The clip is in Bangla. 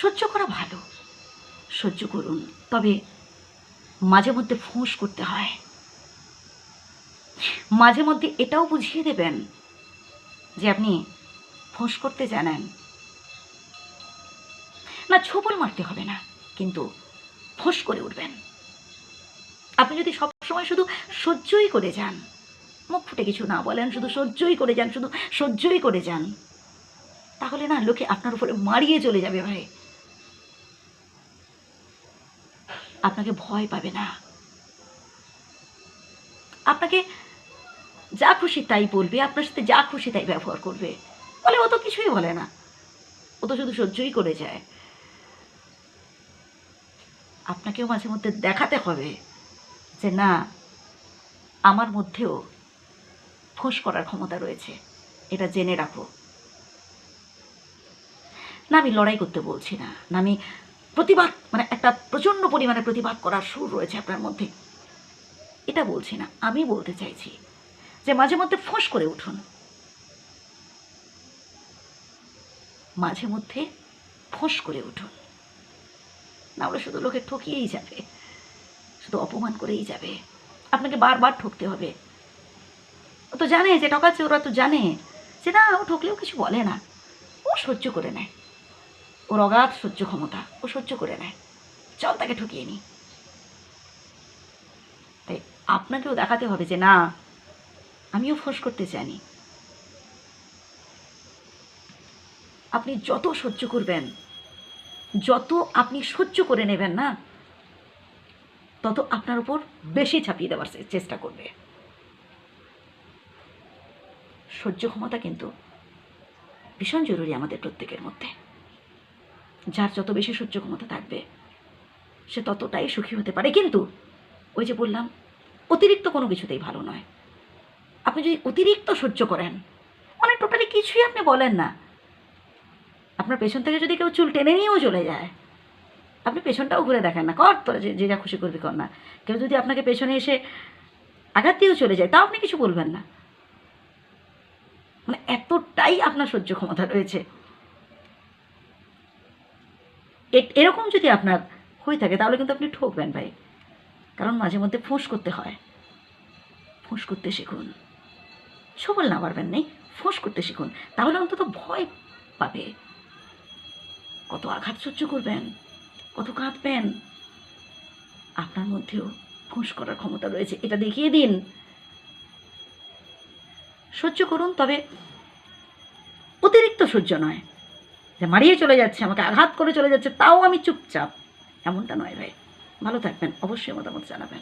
সহ্য করা ভালো। সহ্য করুন, তবে মাঝে মধ্যে ফোঁস করতে হয়। মাঝে মধ্যে এটাও বুঝিয়ে দেবেন যে আপনি ফোঁস করতে জানেন। না, ছোবল মারতে হবে না, কিন্তু ফোঁস করে উঠবেন। আপনি যদি সবসময় শুধু সহ্যই করে যান, মুখ ফুটে কিছু না বলেন, শুধু সহ্যই করে যান, শুধু সহ্যই করে যান, তাহলে না, লোকে আপনার উপরে মারিয়ে চলে যাবে ভাই। আপনাকে ভয় পাবে না। আপনাকে যা খুশি তাই বলবে, আপনার সাথে যা খুশি তাই ব্যবহার করবে। বলে ও তো কিছুই বলে না। ও তো শুধু সহ্যই করে যায়। আপনাকেও মাঝে মধ্যে দেখাতে হবে যে না, আমার মধ্যেও ফোঁস করার ক্ষমতা রয়েছে। এটা জেনে রাখো। না, আমি লড়াই করতে বলছি না। আমি প্রতিবাদ মানে একটা প্রচণ্ড পরিমাণে প্রতিবাদ করার সুর রয়েছে আপনার মধ্যে। এটা বলছি না, আমি বলতে চাইছি যে মাঝে মধ্যে ফোঁস করে উঠুন। মাঝে মধ্যে ফোঁস করে উঠুন। না হলে শুধু লোকে ঠকিয়েই যাবে, শুধু অপমান করেই যাবে। আপনাকে বারবার ঠকতে হবে। ও তো জানে যে ঠকাচ্ছে, ওরা তো জানে। যে না, ও ঠকলেও কিছু বলে না। ও সহ্য করে নেয়। ওর অগাধ সহ্য ক্ষমতা ও সহ্য করে নেয়। চল তাকে ঠকিয়ে নি তাই আপনাকেও দেখাতে হবে যে না, আমিও ফোঁস করতে চাইনি আপনি যত সহ্য করবেন, যত আপনি সহ্য করে নেবেন না, তত আপনার উপর বেশি ছাপিয়ে দেওয়ার চেষ্টা করবে। সহ্য ক্ষমতা কিন্তু ভীষণ জরুরি আমাদের প্রত্যেকের মধ্যে। যার যত বেশি সহ্য ক্ষমতা থাকবে, সে ততটাই সুখী হতে পারে। কিন্তু ওই যে বললাম, অতিরিক্ত কোনো কিছুতেই ভালো নয়। আপনি যদি অতিরিক্ত সহ্য করেন মানে টোটালি কিছুই আপনি বলেন না। আপনার পেছন থেকে যদি কেউ চুল টেনে নিয়েও চলে যায়, আপনি পেছনটাও ঘুরে দেখেন না। কর তোরা যে যে খুশি করবি কর না। কেউ যদি আপনাকে পেছনে এসে আঘাত দিয়েও চলে যায়, তাও আপনি কিছু বলবেন না। মানে এতটাই আপনার সহ্য ক্ষমতা রয়েছে। এরকম যদি আপনার হয়ে থাকে, তাহলে কিন্তু আপনি ঠকবেন ভাই। কারণ মাঝে মধ্যে ফোঁস করতে হয়। ফোঁস করতে শিখুন। সবল না পারবেন নেই। ফোঁস করতে শিখুন। তাহলে অন্তত ভয় পাবে। কত আঘাত সহ্য করবেন, কত কাঁদবেন। আপনার মধ্যেও ফোঁস করার ক্ষমতা রয়েছে। এটা দেখিয়ে দিন। সহ্য করুন, তবে অতিরিক্ত সহ্য নয়। যে মারিয়ে চলে যাচ্ছে, আমাকে আঘাত করে চলে যাচ্ছে, তাও আমি চুপচাপ। এমনটা নয় ভাই। ভালো থাকবেন। অবশ্যই মতামত জানাবেন।